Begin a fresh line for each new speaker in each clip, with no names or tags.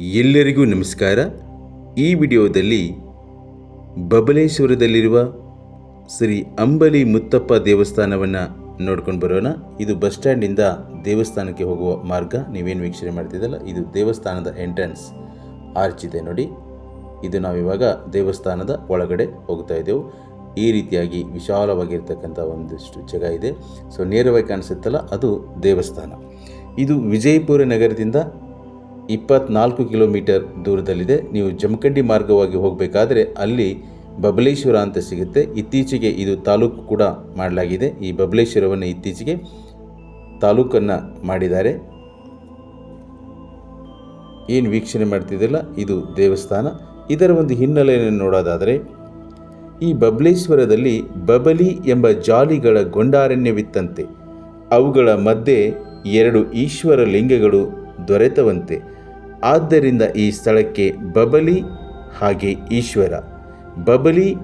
ಎಲ್ಲರಿಗೂ ನಮಸ್ಕಾರ. ಈ ವಿಡಿಯೋದಲ್ಲಿ ಬಬಲೇಶ್ವರದಲ್ಲಿರುವ ಶ್ರೀ ಅಂಬಲಿ ಮುತ್ತಪ್ಪ ದೇವಸ್ಥಾನವನ್ನು ನೋಡ್ಕೊಂಡು ಬರೋಣ. ಇದು ಬಸ್ ಸ್ಟ್ಯಾಂಡಿಂದ ದೇವಸ್ಥಾನಕ್ಕೆ ಹೋಗುವ ಮಾರ್ಗ. ನೀವೇನು ವೀಕ್ಷಣೆ ಮಾಡ್ತಿದ್ದಲ್ಲ, ಇದು ದೇವಸ್ಥಾನದ ಎಂಟ್ರೆನ್ಸ್. ಆರ್ಚ್ ಇದೆ ನೋಡಿ. ಇದು ನಾವಿವಾಗ ದೇವಸ್ಥಾನದ ಒಳಗಡೆ ಹೋಗ್ತಾ ಇದ್ದೆವು. ಈ ರೀತಿಯಾಗಿ ವಿಶಾಲವಾಗಿರ್ತಕ್ಕಂಥ ಒಂದಿಷ್ಟು ಜಾಗ ಇದೆ. ಸೊ, ನೇರವಾಗಿ ಕಾಣಿಸುತ್ತಲ್ಲ, ಅದು ದೇವಸ್ಥಾನ. ಇದು ವಿಜಯಪುರ ನಗರದಿಂದ ಇಪ್ಪತ್ನಾಲ್ಕು ಕಿಲೋಮೀಟರ್ ದೂರದಲ್ಲಿದೆ. ನೀವು ಜಮಖಂಡಿ ಮಾರ್ಗವಾಗಿ ಹೋಗಬೇಕಾದ್ರೆ ಅಲ್ಲಿ ಬಬಲೇಶ್ವರ ಅಂತ ಸಿಗುತ್ತೆ. ಇತ್ತೀಚೆಗೆ ಇದು ತಾಲೂಕು ಕೂಡ ಮಾಡಲಾಗಿದೆ. ಈ ಬಬಲೇಶ್ವರವನ್ನು ಇತ್ತೀಚೆಗೆ ತಾಲೂಕನ್ನು ಮಾಡಿದ್ದಾರೆ. ಏನು ವೀಕ್ಷಣೆ ಮಾಡ್ತಿದ್ದಿಲ್ಲ ಇದು ದೇವಸ್ಥಾನ. ಇದರ ಒಂದು ಹಿನ್ನೆಲೆಯನ್ನು ನೋಡೋದಾದರೆ, ಈ ಬಬಲೇಶ್ವರದಲ್ಲಿ ಬಬಲಿ ಎಂಬ ಜಾಲಿಗಳ ಗೊಂಡಾರಣ್ಯವಿತ್ತಂತೆ. ಅವುಗಳ ಮಧ್ಯೆ ಎರಡು ಈಶ್ವರ ಲಿಂಗಗಳು ದೊರೆತವಂತೆ. ಆದ್ದರಿಂದ ಈ ಸ್ಥಳಕ್ಕೆ ಬಬಲಿ ಹಾಗೆ ಈಶ್ವರ. ಬಬಲಿ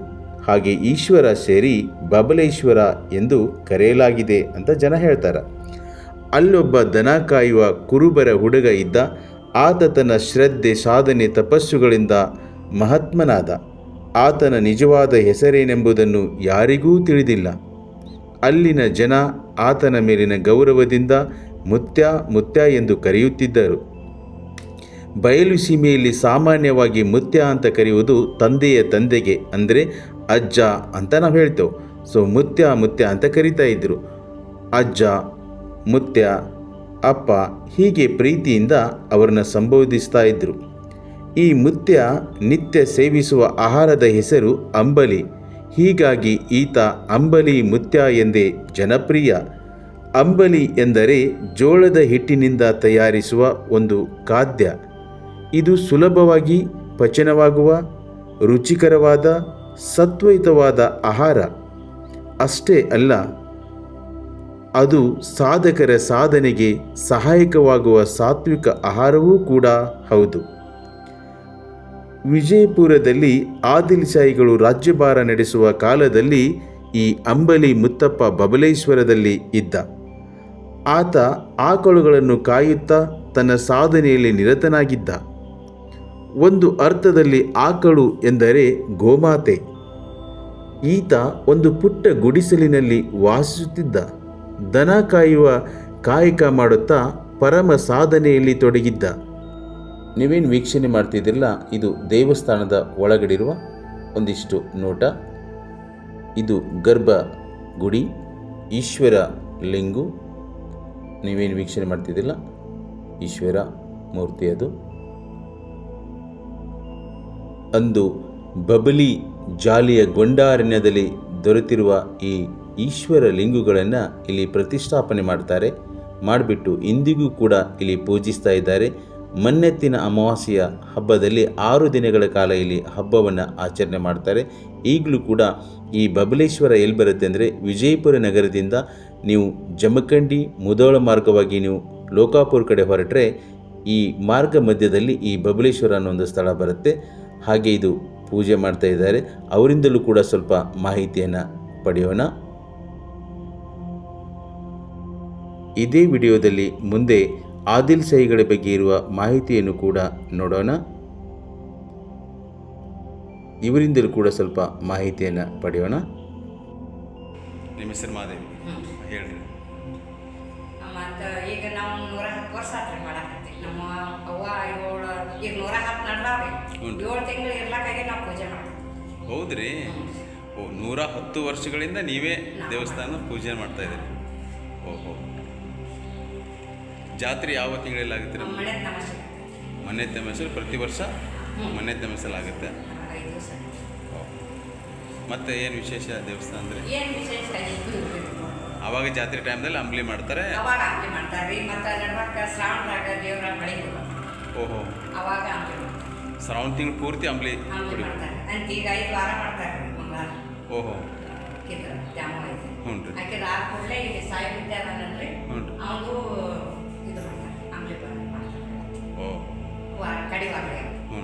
ಹಾಗೆ ಈಶ್ವರ ಸೇರಿ ಬಬಲೇಶ್ವರ ಎಂದು ಕರೆಯಲಾಗಿದೆ ಅಂತ ಜನ ಹೇಳ್ತಾರೆ. ಅಲ್ಲೊಬ್ಬ ದನ ಕಾಯುವ ಕುರುಬರ ಹುಡುಗ ಇದ್ದ, ಆತ ತನ್ನ ಶ್ರದ್ಧೆ, ಸಾಧನೆ, ತಪಸ್ಸುಗಳಿಂದ ಮಹಾತ್ಮನಾದ. ಆತನ ನಿಜವಾದ ಹೆಸರೇನೆಂಬುದನ್ನು ಯಾರಿಗೂ ತಿಳಿದಿಲ್ಲ. ಅಲ್ಲಿನ ಜನ ಆತನ ಮೇಲಿನ ಗೌರವದಿಂದ ಮುತ್ಯ ಮುತ್ಯ ಎಂದು ಕರೆಯುತ್ತಿದ್ದರು. ಬಯಲು ಸೀಮೆಯಲ್ಲಿ ಸಾಮಾನ್ಯವಾಗಿ ಮುತ್ಯ ಅಂತ ಕರೆಯುವುದು ತಂದೆಯ ತಂದೆಗೆ, ಅಂದರೆ ಅಜ್ಜ ಅಂತ ನಾವು ಹೇಳ್ತೇವೆ. ಸೊ ಮುತ್ಯ ಮುತ್ಯ ಅಂತ ಕರಿತಾ ಇದ್ದರು ಅಜ್ಜ, ಮುತ್ಯ, ಅಪ್ಪ ಹೀಗೆ ಪ್ರೀತಿಯಿಂದ ಅವರನ್ನು ಸಂಬೋಧಿಸ್ತಾ ಇದ್ದರು ಈ ಮುತ್ಯ ನಿತ್ಯ ಸೇವಿಸುವ ಆಹಾರದ ಹೆಸರು ಅಂಬಲಿ. ಹೀಗಾಗಿ ಈತ ಅಂಬಲಿ ಮುತ್ಯ ಎಂದೇ ಜನಪ್ರಿಯ. ಅಂಬಲಿ ಎಂದರೆ ಜೋಳದ ಹಿಟ್ಟಿನಿಂದ ತಯಾರಿಸುವ ಒಂದು ಖಾದ್ಯ. ಇದು ಸುಲಭವಾಗಿ ಪಚನವಾಗುವ, ರುಚಿಕರವಾದ, ಸತ್ವಯುತವಾದ ಆಹಾರ. ಅಷ್ಟೇ ಅಲ್ಲ, ಅದು ಸಾಧಕರ ಸಾಧನೆಗೆ ಸಹಾಯಕವಾಗುವ ಸಾತ್ವಿಕ ಆಹಾರವೂ ಕೂಡ ಹೌದು. ವಿಜಯಪುರದಲ್ಲಿ ಆದಿಲ್ ಶಾಹಿಗಳು ರಾಜ್ಯಭಾರ ನಡೆಸುವ ಕಾಲದಲ್ಲಿ ಈ ಅಂಬಲಿ ಮುತ್ತಪ್ಪ ಬಬಲೇಶ್ವರದಲ್ಲಿ ಇದ್ದ. ಆತ ಆಕಳುಗಳನ್ನು ಕಾಯುತ್ತಾ ತನ್ನ ಸಾಧನೆಯಲ್ಲಿ ನಿರತನಾಗಿದ್ದ. ಒಂದು ಅರ್ಥದಲ್ಲಿ ಆಕಳು ಎಂದರೆ ಗೋಮಾತೆ. ಈತ ಒಂದು ಪುಟ್ಟ ಗುಡಿಸಲಿನಲ್ಲಿ ವಾಸಿಸುತ್ತಿದ್ದ. ದನ ಕಾಯುವ ಕಾಯಕ ಮಾಡುತ್ತಾ ಪರಮ ಸಾಧನೆಯಲ್ಲಿ ತೊಡಗಿದ್ದ. ನೀವೇನು ವೀಕ್ಷಣೆ ಮಾಡ್ತಿದ್ದಿಲ್ಲ ಇದು ದೇವಸ್ಥಾನದ ಒಳಗಡಿರುವ ಒಂದಿಷ್ಟು ನೋಟ. ಇದು ಗರ್ಭ ಗುಡಿ, ಈಶ್ವರ ಲಿಂಗು. ನೀವೇನು ವೀಕ್ಷಣೆ ಮಾಡ್ತಿದ್ದಿಲ್ಲ ಈಶ್ವರ ಮೂರ್ತಿ ಅದು. ಅಂದು ಬಬಲಿ ಜಾಲಿಯ ಗೊಂಡಾರಣ್ಯದಲ್ಲಿ ದೊರೆತಿರುವ ಈ ಈಶ್ವರ ಲಿಂಗುಗಳನ್ನು ಇಲ್ಲಿ ಪ್ರತಿಷ್ಠಾಪನೆ ಮಾಡ್ತಾರೆ. ಮಾಡಿಬಿಟ್ಟು ಇಂದಿಗೂ ಕೂಡ ಇಲ್ಲಿ ಪೂಜಿಸ್ತಾ ಇದ್ದಾರೆ. ಮನ್ನೆತ್ತಿನ ಅಮಾವಾಸ್ಯೆಯ ಹಬ್ಬದಲ್ಲಿ ಆರು ದಿನಗಳ ಕಾಲ ಇಲ್ಲಿ ಹಬ್ಬವನ್ನು ಆಚರಣೆ ಮಾಡ್ತಾರೆ. ಈಗಲೂ ಕೂಡ ಈ ಬಬಲೇಶ್ವರ ಎಲ್ಲಿ ಬರುತ್ತೆ ಅಂದರೆ ವಿಜಯಪುರ ನಗರದಿಂದ ನೀವು ಜಮಖಂಡಿ ಮುದೋಳ ಮಾರ್ಗವಾಗಿ ನೀವು ಲೋಕಾಪುರ ಕಡೆ ಹೊರಟ್ರೆ ಈ ಮಾರ್ಗ ಮಧ್ಯದಲ್ಲಿ ಈ ಬಬಲೇಶ್ವರ ಅನ್ನೋ ಒಂದು ಸ್ಥಳ ಬರುತ್ತೆ. ಹಾಗೆ ಇದು ಪೂಜೆ ಮಾಡ್ತಾ ಇದ್ದಾರೆ. ಅವರಿಂದಲೂ ಕೂಡ ಸ್ವಲ್ಪ ಮಾಹಿತಿಯನ್ನು ಪಡೆಯೋಣ. ಇದೇ ವಿಡಿಯೋದಲ್ಲಿ ಮುಂದೆ ಆದಿಲ್ ಸಹಿಗಳ ಬಗ್ಗೆ ಇರುವ ಮಾಹಿತಿಯನ್ನು ಕೂಡ ನೋಡೋಣ. ಇವರಿಂದಲೂ ಕೂಡ ಸ್ವಲ್ಪ ಮಾಹಿತಿಯನ್ನು ಪಡೆಯೋಣ. ನಿಮ್ಮ ಹೆಸರು ಮಾದೇವಿ. ಹೇಳ್ರಿ.
ಈಗ ನಾವು ನೂರ ಹತ್ತು ವರ್ಷ ಆತ್ರಿ ಮಾಡಾಕತ್ತಿ ನಮ್ಮ ಅವ್ವ ಏಳು ಈಗ ನೂರ ಹತ್ತು ನಡ್ದಾವ್ರಿ. ಏಳು ತಿಂಗಳು ಇರ್ಲಕ್ಕಾಗಿ ನಾವು ಪೂಜೆ ಮಾಡ್ತೀವಿ.
ಹೌದ್ರಿ? ಓ ನೂರ ಹತ್ತು ವರ್ಷಗಳಿಂದ ನೀವೇ ದೇವಸ್ಥಾನ ಪೂಜೆ ಮಾಡ್ತಾ ಇದ್ದೀರಿ. ಓಹೋ. ಜಾತ್ರೆ ಯಾವ ತಿಂಗಳಲ್ಲಿ ಆಗುತ್ತೆ
ನಮ್ಮ ಮನೆ
ತಮಸಲ್ಲಿ ಪ್ರತಿ ವರ್ಷ ಮನೆ ತಮಸಲ್ಲಿ ಆಗುತ್ತೆ.
ಐದು ದಿವಸ
ಮತ್ತೆ ಏನು ವಿಶೇಷ ದೇವಸ್ಥಾನ ಅಂದರೆ?
ಏನು ವಿಶೇಷ?
ಆವಾಗ ಜಾತ್ರೆ ಟೈಮ್ದಲ್ಲಿ ಅಂಬ್ಲಿ ಮಾಡ್ತಾರೆ.
ಅವಾಗ ಅಂಬ್ಲಿ ಮಾಡ್ತಾರ್ರಿ ಮತ್ತು ನಡ್ಬಾರ್ಕ ಶ್ರಾವಣದಾಗ ದೇವ್ರ
ಓಹೋ.
ಅವಾಗ ಅಂಬ್ಲಿ ಮಾಡ್ತಾರೆ.
ಶ್ರಾವಣ ತಿಂಗಳು ಪೂರ್ತಿ ಅಂಬ್ಲಿ
ಅಂಬ್ಲಿ ಮಾಡ್ತಾರೆ. ಅಂತ ಈಗ ಐದು ವಾರ ಮಾಡ್ತಾರೆ
ಓಹೋ. ಹ್ಞೂ ರೀ
ಆಕೆ ಕೂಡಲೇ ಇಲ್ಲಿ ಸಾಯಿ ವಿದ್ಯಾನಂದ್ರಿ
ರೀ
ಇದು ಮಾಡ್ತಾರೆ ಅಂಬ್ಲಿ ಮಾಡ್ತಾರೆ.
ಓ
ವಾರ.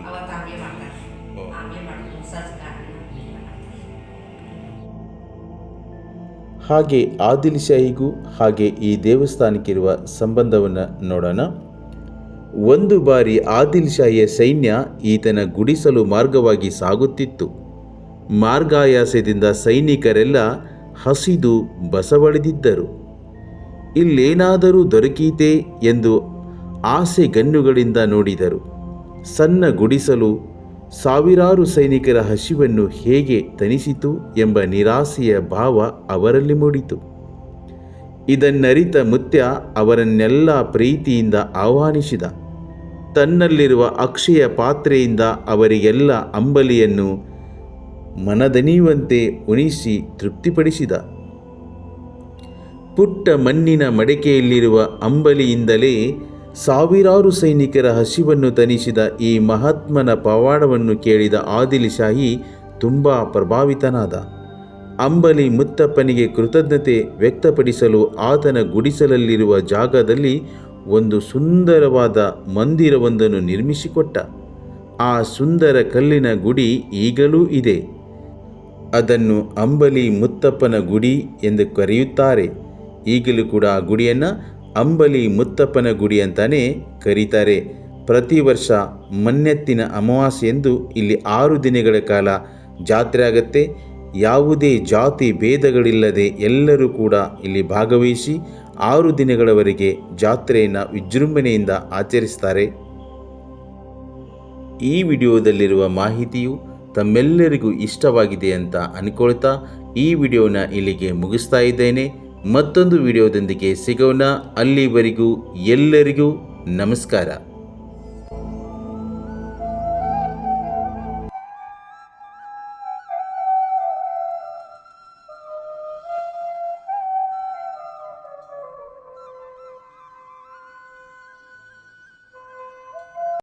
ಅವತ್ತು ಆಮ್ಲಿ ಮಾಡ್ತಾರೆ. ಮಾಡೋದು ಸಜ್ಕ
ಹಾಗೆ ಆದಿಲ್ ಶಾಹಿಗೂ ಹಾಗೆ ಈ ದೇವಸ್ಥಾನಕ್ಕಿರುವ ಸಂಬಂಧವನ್ನು ನೋಡೋಣ. ಒಂದು ಬಾರಿ ಆದಿಲ್ ಶಾಹಿಯ ಸೈನ್ಯ ಈತನ ಗುಡಿಸಲು ಮಾರ್ಗವಾಗಿ ಸಾಗುತ್ತಿತ್ತು. ಮಾರ್ಗಾಯಾಸದಿಂದ ಸೈನಿಕರೆಲ್ಲ ಹಸಿದು ಬಸವಳಿದಿದ್ದರು. ಇಲ್ಲೇನಾದರೂ ದೊರಕೀತೆ ಎಂದು ಆಸೆ ಗಣ್ಣುಗಳಿಂದ ನೋಡಿದರು. ಸಣ್ಣ ಗುಡಿಸಲು ಸಾವಿರಾರು ಸೈನಿಕರ ಹಸಿವನ್ನು ಹೇಗೆ ತನಿಸಿತು ಎಂಬ ನಿರಾಸೆಯ ಭಾವ ಅವರಲ್ಲಿ ಮೂಡಿತು. ಇದನ್ನರಿತ ಮುತ್ಯ ಅವರನ್ನೆಲ್ಲ ಪ್ರೀತಿಯಿಂದ ಆಹ್ವಾನಿಸಿದ. ತನ್ನಲ್ಲಿರುವ ಅಕ್ಷಯ ಪಾತ್ರೆಯಿಂದ ಅವರಿಗೆಲ್ಲ ಅಂಬಲಿಯನ್ನು ಮನದನಿಯುವಂತೆ ಉಣಿಸಿ ತೃಪ್ತಿಪಡಿಸಿದ. ಪುಟ್ಟ ಮಣ್ಣಿನ ಮಡಿಕೆಯಲ್ಲಿರುವ ಅಂಬಲಿಯಿಂದಲೇ ಸಾವಿರಾರು ಸೈನಿಕರ ಹಸಿವನ್ನು ತನಿಸಿದ ಈ ಮಹಾತ್ಮನ ಪವಾಡವನ್ನು ಕೇಳಿದ ಆದಿಲ್ ಶಾಹಿ ತುಂಬ ಪ್ರಭಾವಿತನಾದ. ಅಂಬಲಿ ಮುತ್ತಪ್ಪನಿಗೆ ಕೃತಜ್ಞತೆ ವ್ಯಕ್ತಪಡಿಸಲು ಆತನ ಗುಡಿಸಲಲ್ಲಿರುವ ಜಾಗದಲ್ಲಿ ಒಂದು ಸುಂದರವಾದ ಮಂದಿರವೊಂದನ್ನು ನಿರ್ಮಿಸಿಕೊಟ್ಟ. ಆ ಸುಂದರ ಕಲ್ಲಿನ ಗುಡಿ ಈಗಲೂ ಇದೆ. ಅದನ್ನು ಅಂಬಲಿ ಮುತ್ತಪ್ಪನ ಗುಡಿ ಎಂದು ಕರೆಯುತ್ತಾರೆ. ಈಗಲೂ ಕೂಡ ಆ ಗುಡಿಯನ್ನು ಅಂಬಲಿ ಮುತ್ತಪ್ಪನ ಗುಡಿ ಅಂತಾನೆ ಕರೀತಾರೆ. ಪ್ರತಿ ವರ್ಷ ಮನ್ನೆತ್ತಿನ ಅಮಾವಾಸ್ಯೆಯಂದು ಇಲ್ಲಿ ಆರು ದಿನಗಳ ಕಾಲ ಜಾತ್ರೆ ಆಗತ್ತೆ. ಯಾವುದೇ ಜಾತಿ ಭೇದಗಳಿಲ್ಲದೆ ಎಲ್ಲರೂ ಕೂಡ ಇಲ್ಲಿ ಭಾಗವಹಿಸಿ ಆರು ದಿನಗಳವರೆಗೆ ಜಾತ್ರೆಯನ್ನು ವಿಜೃಂಭಣೆಯಿಂದ ಆಚರಿಸ್ತಾರೆ. ಈ ವಿಡಿಯೋದಲ್ಲಿರುವ ಮಾಹಿತಿಯು ತಮ್ಮೆಲ್ಲರಿಗೂ ಇಷ್ಟವಾಗಿದೆ ಅಂತ ಅನ್ಕೊಳ್ತಾ ಈ ವಿಡಿಯೋನ ಇಲ್ಲಿಗೆ ಮುಗಿಸ್ತಾ ಇದ್ದೇನೆ. ಮತ್ತೊಂದು ವಿಡಿಯೋದೊಂದಿಗೆ ಸಿಗೋಣ. ಅಲ್ಲಿವರೆಗೂ ಎಲ್ಲರಿಗೂ ನಮಸ್ಕಾರ.